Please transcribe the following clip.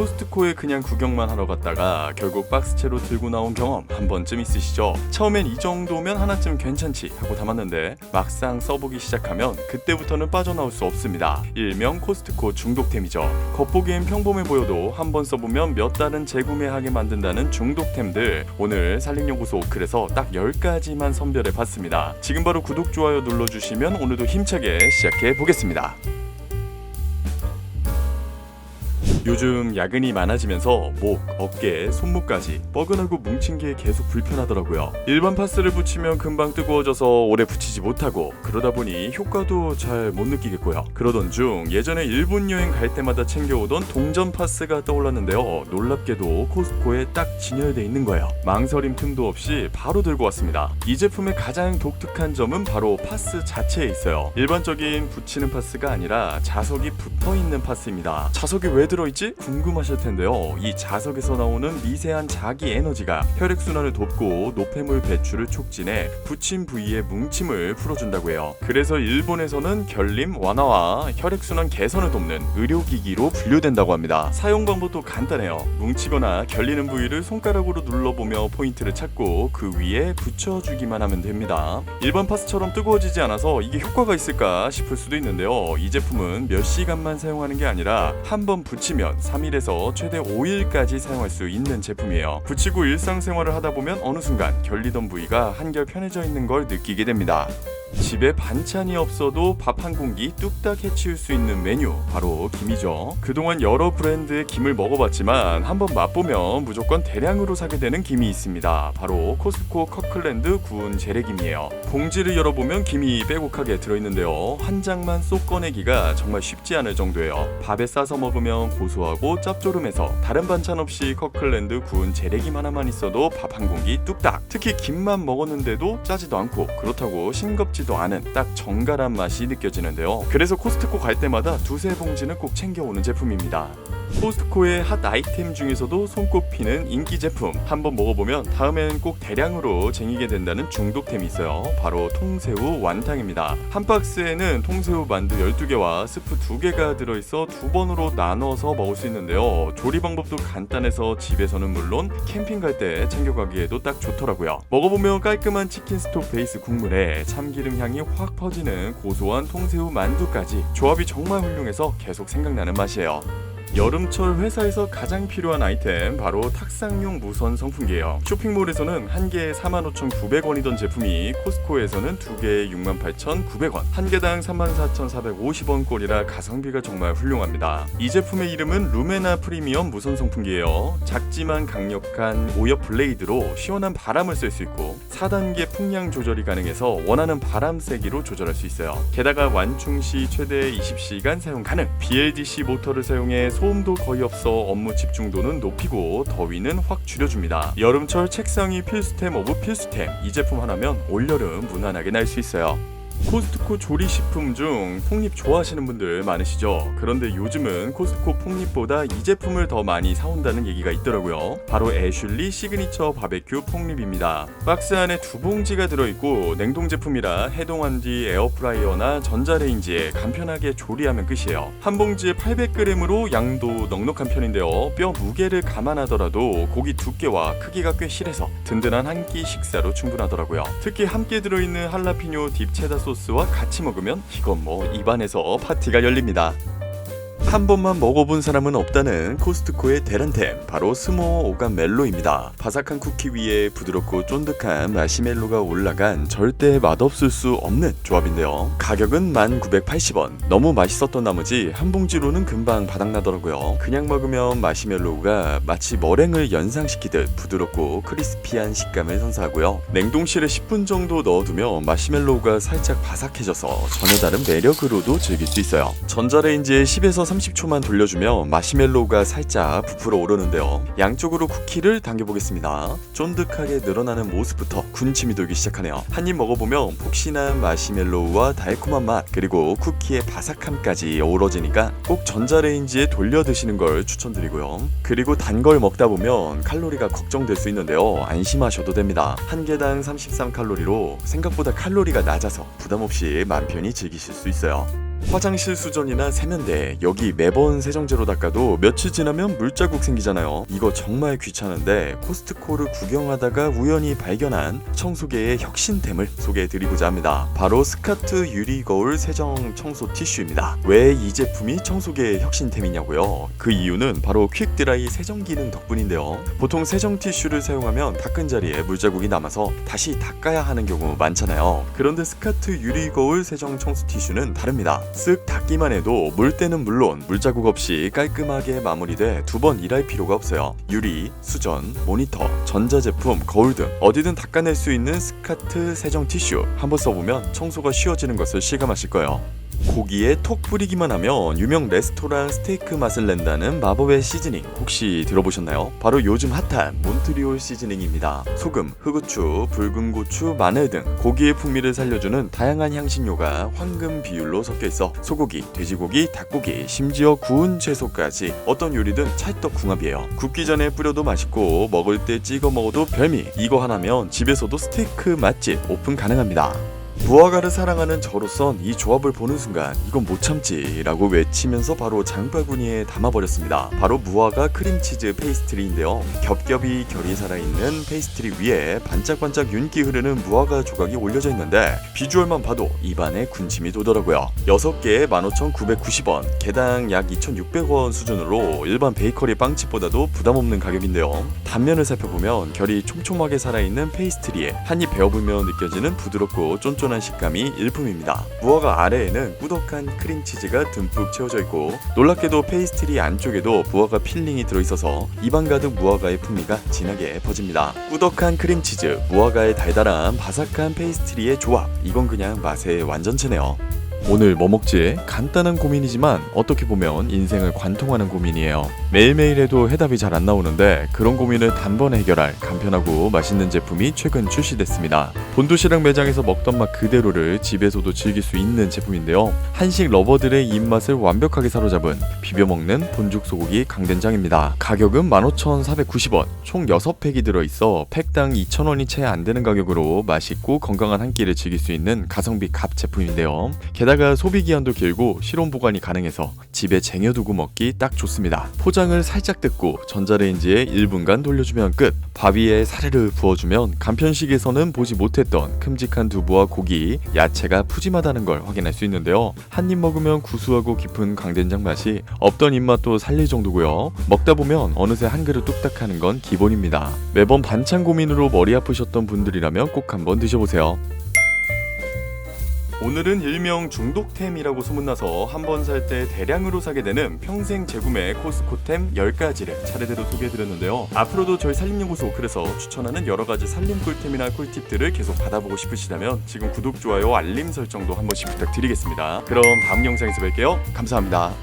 코스트코에 그냥 구경만 하러 갔다가 결국 박스채로 들고 나온 경험 한 번쯤 있으시죠? 처음엔 이 정도면 하나쯤 괜찮지 하고 담았는데 막상 써보기 시작하면 그때부터는 빠져나올 수 없습니다. 일명 코스트코 중독템이죠. 겉보기엔 평범해 보여도 한 번 써보면 몇 달은 재구매하게 만든다는 중독템들 오늘 살림연구소 오클에서 딱 10가지만 선별해 봤습니다. 지금 바로 구독, 좋아요 눌러주시면 오늘도 힘차게 시작해 보겠습니다. 요즘 야근이 많아지면서 목, 어깨, 손목까지 뻐근하고 뭉친 게 계속 불편하더라고요. 일반 파스를 붙이면 금방 뜨거워져서 오래 붙이지 못하고 그러다 보니 효과도 잘 못 느끼겠고요. 그러던 중 예전에 일본 여행 갈 때마다 챙겨오던 동전 파스가 떠올랐는데요. 놀랍게도 코스코에 딱 진열돼 있는 거예요. 망설임 틈도 없이 바로 들고 왔습니다. 이 제품의 가장 독특한 점은 바로 파스 자체에 있어요. 일반적인 붙이는 파스가 아니라 자석이 붙어 있는 파스입니다. 자석이 왜 들어 있지? 궁금하실 텐데요. 이 자석에서 나오는 미세한 자기 에너지가 혈액순환을 돕고 노폐물 배출을 촉진해 붙인 부위의 뭉침을 풀어준다고 해요. 그래서 일본에서는 결림 완화와 혈액순환 개선을 돕는 의료기기로 분류된다고 합니다. 사용 방법도 간단해요. 뭉치거나 결리는 부위를 손가락으로 눌러보며 포인트를 찾고 그 위에 붙여주기만 하면 됩니다. 일반 파스처럼 뜨거워지지 않아서 이게 효과가 있을까 싶을 수도 있는데요. 이 제품은 몇 시간만 사용하는 게 아니라 한 번 붙이면 3일에서 최대 5일까지 사용할 수 있는 제품이에요. 붙이고 일상생활을 하다 보면 어느 순간 결리던 부위가 한결 편해져 있는 걸 느끼게 됩니다. 집에 반찬이 없어도 밥 한 공기 뚝딱 해치울 수 있는 메뉴 바로 김이죠. 그동안 여러 브랜드의 김을 먹어봤지만 한번 맛보면 무조건 대량으로 사게 되는 김이 있습니다. 바로 코스코 커클랜드 구운 재래김이에요. 봉지를 열어보면 김이 빼곡하게 들어있는데요. 한 장만 쏙 꺼내기가 정말 쉽지 않을 정도예요. 밥에 싸서 먹으면 고소하고 짭조름해서 다른 반찬 없이 커클랜드 구운 재래김 하나만 있어도 밥 한 공기 뚝딱. 특히 김만 먹었는데도 짜지도 않고 그렇다고 싱겁지 도 않은 딱 정갈한 맛이 느껴지는데요. 그래서 코스트코 갈 때마다 두세 봉지는 꼭 챙겨오는 제품입니다. 코스트코의 핫 아이템 중에서도 손꼽히는 인기 제품. 한번 먹어보면 다음엔 꼭 대량으로 쟁이게 된다는 중독템이 있어요. 바로 통새우 완탕입니다. 한 박스에는 통새우 만두 12개와 스프 2개가 들어있어 두 번으로 나눠서 먹을 수 있는데요. 조리 방법도 간단해서 집에서는 물론 캠핑 갈 때 챙겨가기에도 딱 좋더라고요. 먹어보면 깔끔한 치킨 스톡 베이스 국물에 참기름 향이 확 퍼지는 고소한 통새우 만두까지 조합이 정말 훌륭해서 계속 생각나는 맛이에요 여름철 회사에서 가장 필요한 아이템 바로 탁상용 무선 선풍기예요. 쇼핑몰에서는 한 개에 45,900원이던 제품이 코스코에서는 두 개에 68,900원, 한 개당 34,450원 꼴이라 가성비가 정말 훌륭합니다. 이 제품의 이름은 루메나 프리미엄 무선 선풍기예요. 작지만 강력한 오엽 블레이드로 시원한 바람을 쐴 수 있고 4단계 풍량 조절이 가능해서 원하는 바람 세기로 조절할 수 있어요. 게다가 완충 시 최대 20시간 사용 가능. BLDC 모터를 사용해 소음도 거의 없어 업무 집중도는 높이고 더위는 확 줄여줍니다. 여름철 책상이 필수템 오브 필수템. 이 제품 하나면 올여름 무난하게 날 수 있어요. 코스트코 조리식품 중 폭립 좋아하시는 분들 많으시죠? 그런데 요즘은 코스트코 폭립보다 이 제품을 더 많이 사온다는 얘기가 있더라고요. 바로 애슐리 시그니처 바베큐 폭립입니다. 박스 안에 두 봉지가 들어있고 냉동 제품이라 해동한 뒤 에어프라이어나 전자레인지에 간편하게 조리하면 끝이에요. 한 봉지에 800g으로 양도 넉넉한 편인데요. 뼈 무게를 감안하더라도 고기 두께와 크기가 꽤 실해서 든든한 한 끼 식사로 충분하더라고요. 특히 함께 들어있는 할라피뇨 딥 체다 소스와 같이 먹으면 이건 뭐 입안에서 파티가 열립니다. 한 번만 먹어본 사람은 없다는 코스트코의 대란템 바로 스모어 오감 멜로입니다. 바삭한 쿠키 위에 부드럽고 쫀득한 마시멜로가 올라간 절대 맛없을 수 없는 조합인데요. 가격은 1980원. 너무 맛있었던 나머지 한 봉지로는 금방 바닥나더라고요. 그냥 먹으면 마시멜로우가 마치 머랭을 연상시키듯 부드럽고 크리스피한 식감을 선사하고요. 냉동실에 10분 정도 넣어두면 마시멜로우가 살짝 바삭해져서 전혀 다른 매력으로도 즐길 수 있어요. 전자레인지에 10에서 30 초만 돌려주면 마시멜로우가 살짝 부풀어 오르는데요. 양쪽으로 쿠키를 당겨보겠습니다. 쫀득하게 늘어나는 모습부터 군침이 돌기 시작하네요. 한 입 먹어보면 폭신한 마시멜로우와 달콤한 맛 그리고 쿠키의 바삭함까지 어우러지니까 꼭 전자레인지에 돌려 드시는 걸 추천드리고요. 그리고 단 걸 먹다 보면 칼로리가 걱정될 수 있는데요. 안심하셔도 됩니다. 한 개당 33칼로리로 생각보다 칼로리가 낮아서 부담 없이 맘 편히 즐기실 수 있어요. 화장실 수전이나 세면대 여기 매번 세정제로 닦아도 며칠 지나면 물자국 생기잖아요. 이거 정말 귀찮은데 코스트코를 구경하다가 우연히 발견한 청소계의 혁신템을 소개해드리고자 합니다. 바로 스카트 유리 거울 세정 청소 티슈입니다. 왜 이 제품이 청소계의 혁신템이냐고요? 그 이유는 바로 퀵 드라이 세정 기능 덕분인데요. 보통 세정 티슈를 사용하면 닦은 자리에 물자국이 남아서 다시 닦아야 하는 경우 많잖아요. 그런데 스카트 유리 거울 세정 청소 티슈는 다릅니다. 쓱 닦기만 해도 물때는 물론 물자국 없이 깔끔하게 마무리돼 두 번 일할 필요가 없어요. 유리, 수전, 모니터, 전자제품, 거울 등 어디든 닦아낼 수 있는 스카트 세정 티슈 한번 써보면 청소가 쉬워지는 것을 실감하실 거예요. 고기에 톡 뿌리기만 하면 유명 레스토랑 스테이크 맛을 낸다는 마법의 시즈닝 혹시 들어보셨나요? 바로 요즘 핫한 몬트리올 시즈닝입니다. 소금, 흑후추, 붉은 고추, 마늘 등 고기의 풍미를 살려주는 다양한 향신료가 황금 비율로 섞여 있어 소고기, 돼지고기, 닭고기, 심지어 구운 채소까지 어떤 요리든 찰떡궁합이에요. 굽기 전에 뿌려도 맛있고 먹을 때 찍어 먹어도 별미. 이거 하나면 집에서도 스테이크 맛집 오픈 가능합니다. 무화과를 사랑하는 저로선 이 조합을 보는 순간 이건 못 참지라고 외치면서 바로 장바구니에 담아버렸습니다. 바로 무화과 크림치즈 페이스트리인데요. 겹겹이 결이 살아있는 페이스트리 위에 반짝반짝 윤기 흐르는 무화과 조각이 올려져 있는데 비주얼만 봐도 입안에 군침이 도더라고요. 6개에 15,990원, 개당 약 2,600원 수준으로 일반 베이커리 빵집보다도 부담 없는 가격인데요. 단면을 살펴보면 결이 촘촘하게 살아있는 페이스트리에 한입 베어보면 느껴지는 부드럽고 쫀쫀한 식감이 일품입니다. 무화과 아래에는 꾸덕한 크림치즈가 듬뿍 채워져 있고 놀랍게도 페이스트리 안쪽에도 무화과 필링이 들어있어서 입안 가득 무화과의 풍미가 진하게 퍼집니다. 꾸덕한 크림치즈, 무화과의 달달한 바삭한 페이스트리의 조합 이건 그냥 맛의 완전체네요. 오늘 뭐 먹지? 간단한 고민이지만 어떻게 보면 인생을 관통하는 고민이에요. 매일매일 해도 해답이 잘 안 나오는데 그런 고민을 단번에 해결할 간편하고 맛있는 제품이 최근 출시됐습니다. 본도시락 매장에서 먹던 맛 그대로를 집에서도 즐길 수 있는 제품인데요. 한식 러버들의 입맛을 완벽하게 사로잡은 비벼 먹는 본죽 소고기 강된장입니다. 가격은 15,490원, 총 6팩이 들어있어 팩당 2,000원이 채 안 되는 가격으로 맛있고 건강한 한 끼를 즐길 수 있는 가성비 갑 제품인데요. 게다가 소비 기한도 길고 실온 보관이 가능해서 집에 쟁여두고 먹기 딱 좋습니다. 포장을 살짝 뜯고 전자레인지에 1분간 돌려주면 끝. 밥 위에 사르르 부어주면 간편식에서는 보지 못했던 큼직한 두부와 고기, 야채가 푸짐하다는 걸 확인할 수 있는데요. 한 입 먹으면 구수하고 깊은 강된장 맛이 없던 입맛도 살릴 정도고요. 먹다 보면 어느새 한 그릇 뚝딱 하는 건 기본입니다. 매번 반찬 고민으로 머리 아프셨던 분들이라면 꼭 한번 드셔보세요. 오늘은 일명 중독템이라고 소문나서 한 번 살 때 대량으로 사게 되는 평생 재구매 코스코템 10가지를 차례대로 소개해드렸는데요. 앞으로도 저희 살림연구소 그래서 추천하는 여러가지 살림 꿀템이나 꿀팁들을 계속 받아보고 싶으시다면 지금 구독, 좋아요, 알림 설정도 한 번씩 부탁드리겠습니다. 그럼 다음 영상에서 뵐게요. 감사합니다.